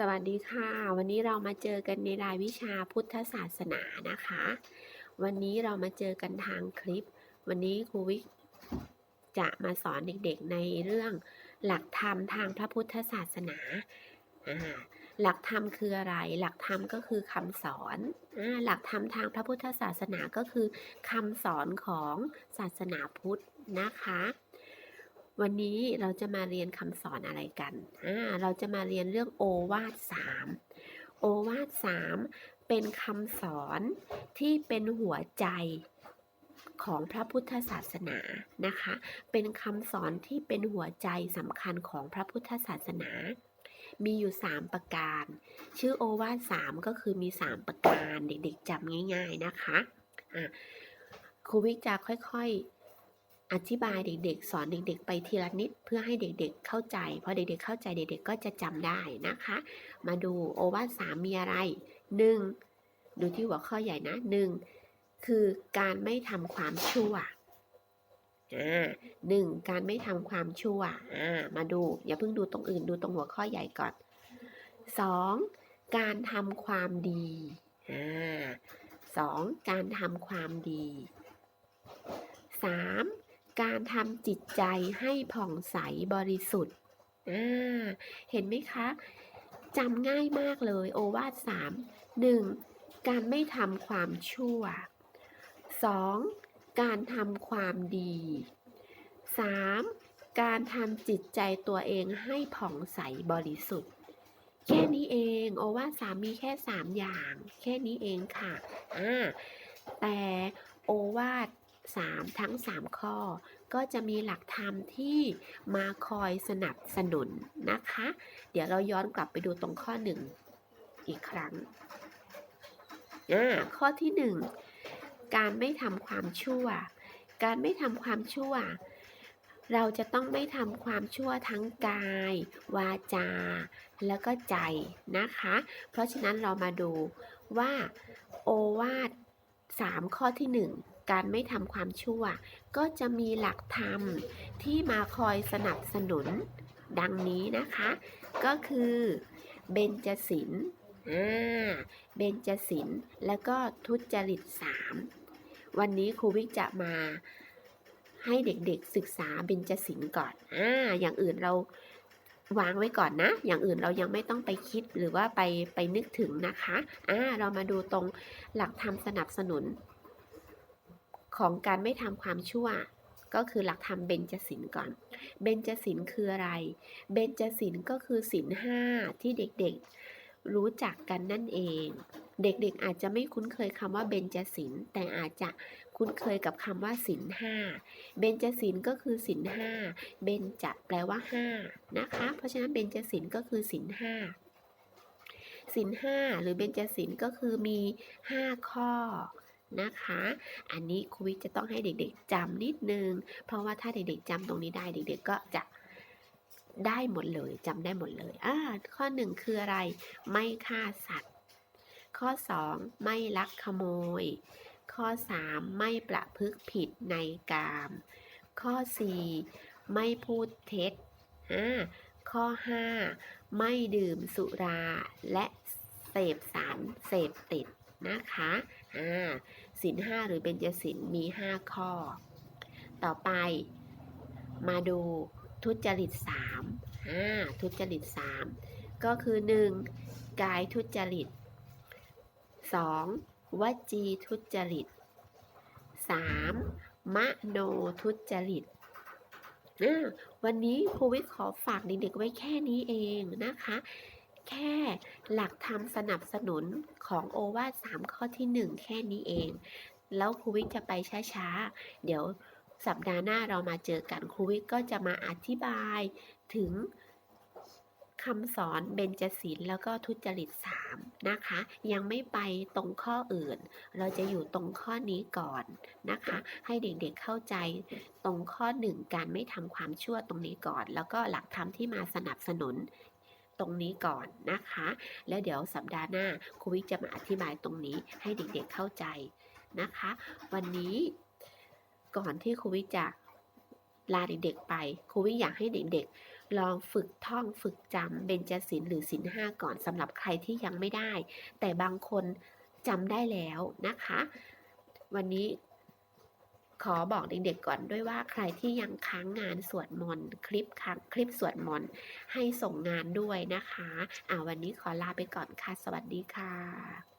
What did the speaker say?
สวัสดีค่ะ วันนี้เรามาเจอกันในรายวิชาพุทธศาสนานะคะ วันนี้เรามาเจอกันทางคลิป วันนี้ครูวิกจะมาสอนเด็กๆในเรื่องหลักธรรมทางพระพุทธศาสนาหลักธรรมคืออะไร หลักธรรมก็คือคำสอนอหลักธรรมทางพระพุทธศาสนาก็คือคำสอนของศาสนาพุทธนะคะ วันนี้เราจะมาเรียนคำสอนอะไรกัน อ่า เราจะมาเรียนเรื่องโอวาทสามโอวาทสามเป็นคำสอนที่เป็นหัวใจของพระพุทธศาสนานะคะ เป็นคำสอนที่เป็นหัวใจสำคัญของพระพุทธศาสนา มีอยู่ 3 ประการ ชื่อโอวาทสามก็คือมี 3 ประการเด็กๆจำง่าย ๆนะคะ อะครูวิกจะค่อยๆ อธิบายเด็กๆ สอนเด็กๆ ไปทีละนิดเพื่อให้เด็กๆเข้าใจพอเด็กๆเข้าใจเด็กๆก็จะจำได้นะคะ มาดูโอวาทสามมีอะไร 1. ดูที่หัวข้อใหญ่นะ 1. คือการไม่ทำความชั่วอ่าหนึ่งการไม่ทำความชั่วอ่ามาดู อย่าเพิ่งดูตรงอื่นดูตรงหัวข้อใหญ่ก่อน 2. การทำความดีอ่าสองการทำความดี 3. การทำจิตใจให้ผ่องใสบริสุทธิ์อ่าเห็นไหมคะจำง่ายมากเลยโอวาทสามหนึ่งการไม่ทำความชั่ว 2. การทำความดี 3. การทำจิตใจตัวเองให้ผ่องใสบริสุทธิ์ แค่นี้เองโอวาทสามมีแค่3อย่าง แค่นี้เองค่ะอ่าแต่โอวาท สามทั้ง 3 ข้อ ก็จะมีหลักธรรมที่มาคอยสนับสนุนนะคะ เดี๋ยวเราย้อนกลับไปดูตรงข้อ 1 อีกครั้งข้อที่ 1 การไม่ทำความชั่ว การไม่ทำความชั่ว เราจะต้องไม่ทำความชั่วทั้งกาย วาจา แล้วก็ใจนะคะ เพราะฉะนั้นเรามาดูว่าโอวาทสามข้อที่หนึ่ง การไม่ทำความชั่ว ก็จะมีหลักธรรมที่มาคอยสนับสนุนดังนี้นะคะ ก็คือเบญจศีลอ่าเบญจศีลแล้วก็ทุจริตสามวันนี้ครูวิกจะมาให้เด็กๆศึกษาเบญจศีลก่อนอ่าอย่างอื่นเราวางไว้ก่อนนะ อย่างอื่นเรายังไม่ต้องไปคิดหรือว่าไปไปนึกถึงนะคะอ่าเรามาดูตรงหลักธรรมสนับสนุน ของการไม่ทำความชั่ว ก็คือหลักธรรมเบญจศีลก่อน เบญจศีลคืออะไร เบญจศีลก็คือศีลห้าที่เด็กๆรู้จักกันนั่นเอง เด็กๆอาจจะไม่คุ้นเคยคำว่าเบญจศีลแต่อาจจะคุ้นเคยกับคำว่าศีลห้า เบญจศีลก็คือศีลห้า เบญจะแปลว่าห้านะคะ เพราะฉะนั้นเบญจศีลก็คือศีลห้าศีลห้าหรือเบญจศีลก็คือมีห้าข้อ นะคะ อันนี้ครูวิจะต้องให้เด็กๆจำนิดนึง เพราะว่าถ้าเด็กๆจำตรงนี้ได้เด็กๆก็จะได้หมดเลยจำได้หมดเลยอ่าข้อหนึ่งคืออะไร ไม่ฆ่าสัตว์ ข้อ 2 ไม่ลักขโมย ข้อ 3 ไม่ประพฤติผิดในกาม ข้อ 4 ไม่พูดเท็จอ่าข้อ 5 ไม่ดื่มสุราและเสพสารเสพติดนะคะ อ่าศีลห้าหรือเบญจศีลมี5ข้อ ต่อไปมาดูทุจริต3อ่าทุจริต3ก็คือ 1. กายทุจริต 2. วจีทุจริต 3. มมโนทุจริตอ่าวันนี้ครูวิทย์ขอฝากเด็กๆไว้แค่นี้เองนะคะ แค่หลักธรรมสนับสนุนของโอวาทสามข้อที่หนึ่งแค่นี้เอง แล้วครูวิทย์จะไปช้าๆ เดี๋ยวสัปดาห์หน้าเรามาเจอกันครูวิทย์ก็จะมาอธิบายถึงคำสอนเบญจศีลแล้วก็ทุจริตสามนะคะ ยังไม่ไปตรงข้ออื่น เราจะอยู่ตรงข้อนี้ก่อนนะคะ ให้เด็กๆเข้าใจตรงข้อหนึ่งการไม่ทำความชั่วตรงนี้ก่อน แล้วก็หลักธรรมที่มาสนับสนุน ตรงนี้ก่อนนะคะ แล้วเดี๋ยวสัปดาห์หน้าครูวิกจะมาอธิบายตรงนี้ให้เด็กๆเข้าใจนะคะ วันนี้ก่อนที่ครูวิกจะลาเด็กๆไปครูวิกอยากให้เด็กๆ ลองฝึกท่องฝึกจำเบญจศีลหรือศีลห้าก่อนสำหรับใครที่ยังไม่ได้ แต่บางคนจำได้แล้วนะคะ วันนี้ ขอบอกเด็กๆก่อนด้วยว่าใครที่ยังค้างงานสวดมนต์คลิปค้างคลิปสวดมนต์ให้ส่งงานด้วยนะคะอ่าวันนี้ขอลาไปก่อนค่ะ สวัสดีค่ะ